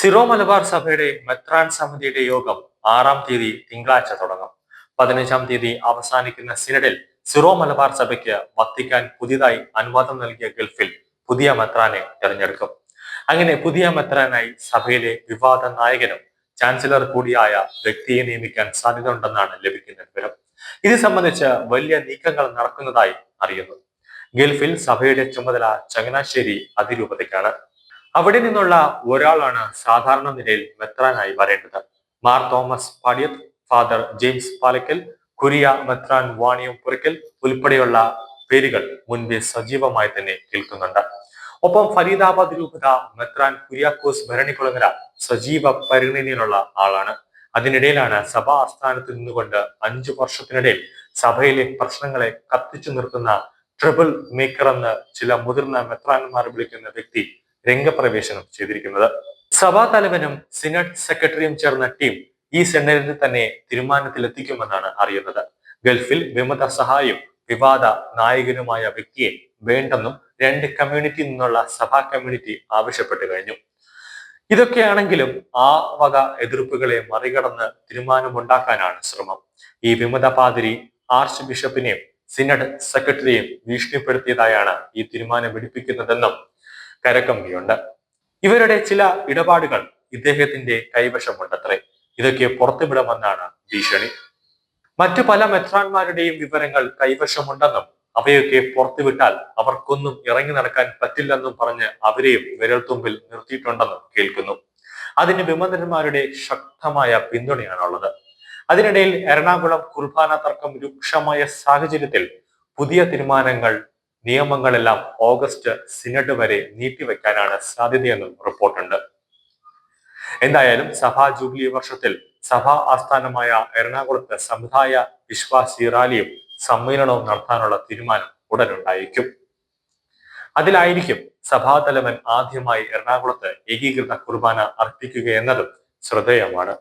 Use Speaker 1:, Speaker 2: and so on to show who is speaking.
Speaker 1: Syro Malabar സഭയുടെ മെത്രാൻ സമിതിയുടെ യോഗം ആറാം തീയതി തിങ്കളാഴ്ച തുടങ്ങും. പതിനഞ്ചാം തീയതി അവസാനിക്കുന്ന സിനഡിൽ സിറോ മലബാർ സഭയ്ക്ക് വത്തിക്കാൻ പുതിയതായി അനുവാദം നൽകിയ ഗൾഫിൽ പുതിയ മെത്രാനെ തെരഞ്ഞെടുക്കും. അങ്ങനെ പുതിയ മെത്രാനായി സഭയിലെ വിവാദ നായകനും ചാൻസലർ കൂടിയായ വ്യക്തിയെ നിയമിക്കാൻ സാധ്യത ഉണ്ടെന്നാണ് ലഭിക്കുന്ന വിവരം. ഇത് സംബന്ധിച്ച് വലിയ നീക്കങ്ങൾ നടക്കുന്നതായി അറിയുന്നു. ഗൾഫിൽ സഭയുടെ ചുമതല ചങ്ങനാശ്ശേരി അതിരൂപതയ്ക്കാണ്. അവിടെ നിന്നുള്ള ഒരാളാണ് സാധാരണ നിലയിൽ മെത്രാനായി വരേണ്ടത്. മാർ തോമസ് പാടിയത് ഫാദർ ജെയിംസ് പാലക്കൽ കുരിയ മെത്രാൻ വാണിയം പുറക്കൽ ഉൾപ്പെടെയുള്ള പേരുകൾ മുൻപേ സജീവമായി തന്നെ കേൾക്കുന്നുണ്ട്. ഒപ്പം ഫരീദാബാദ് രൂപത മെത്രാൻ കുര്യാക്കോസ് ഭരണിക്കുളങ്ങര സജീവ പരിഗണനയിലുള്ള ആളാണ്. അതിനിടയിലാണ് സഭാ ആസ്ഥാനത്ത് നിന്നുകൊണ്ട് അഞ്ചു വർഷത്തിനിടയിൽ സഭയിലെ പ്രശ്നങ്ങളെ കത്തിച്ചു നിർത്തുന്ന ട്രിബിൾ മേക്കർ എന്ന് ചില മുതിർന്ന മെത്രാൻമാർ വിളിക്കുന്ന വ്യക്തി രംഗപ്രവേശനം ചെയ്തിരിക്കുന്നത്. സഭാ തലവനും സിനറ്റ് സെക്രട്ടറിയും ചേർന്ന ടീം ഈ സെനറ്റിൽ തന്നെ തീരുമാനത്തിലെത്തിക്കുമെന്നാണ് അറിയുന്നത്. ഗൾഫിൽ വിമത സഹായം വിവാദ നായകനുമായ വ്യക്തിയെ വേണ്ടെന്നും രണ്ട് കമ്മ്യൂണിറ്റി നിന്നുള്ള സഭാ കമ്മ്യൂണിറ്റി ആവശ്യപ്പെട്ടു കഴിഞ്ഞു. ഇതൊക്കെയാണെങ്കിലും ആ വക എതിർപ്പുകളെ മറികടന്ന് തീരുമാനമുണ്ടാക്കാനാണ് ശ്രമം. ഈ വിമത പാതിരി ആർച്ച് ബിഷപ്പിനെയും സിനഡ് സെക്രട്ടറിയെയും ഭീഷണിപ്പെടുത്തിയതായാണ് ഈ തീരുമാനം വെടിപ്പിക്കുന്നതെന്നും കരക്കമ്പിയുണ്ട് ഇവരുടെ ചില ഇടപാടുകൾ ഇദ്ദേഹത്തിന്റെ കൈവശമുണ്ടത്രേ. ഇതൊക്കെ പുറത്തുവിടുമെന്നാണ് ഭീഷണി. മറ്റു പല മെത്രാന്മാരുടെയും വിവരങ്ങൾ കൈവശമുണ്ടെന്നും അവയൊക്കെ പുറത്തുവിട്ടാൽ അവർക്കൊന്നും ഇറങ്ങി നടക്കാൻ പറ്റില്ലെന്നും പറഞ്ഞ് അവരെയും വിരൽത്തുമ്പിൽ നിർത്തിയിട്ടുണ്ടെന്നും കേൾക്കുന്നു. അതിന് വിമതന്മാരുടെ ശക്തമായ പിന്തുണയാണുള്ളത്. അതിനിടയിൽ എറണാകുളം കുർബാന തർക്കം രൂക്ഷമായ സാഹചര്യത്തിൽ പുതിയ തീരുമാനങ്ങൾ നിയമങ്ങളെല്ലാം ഓഗസ്റ്റ് സിനഡ് വരെ നീട്ടിവെക്കാനാണ് സാധ്യതയെന്നും റിപ്പോർട്ടുണ്ട്. എന്തായാലും സഭാ ജൂബിലി വർഷത്തിൽ സഭാ ആസ്ഥാനമായ എറണാകുളത്ത് സമുദായ വിശ്വാസി റാലിയും സമ്മേളനവും നടത്താനുള്ള തീരുമാനം ഉടനുണ്ടായിരിക്കും അതിലായിരിക്കും സഭാതലവൻ ആദ്യമായി എറണാകുളത്ത് ഏകീകൃത കുർബാന അർപ്പിക്കുക എന്നതും ശ്രദ്ധേയമാണ്.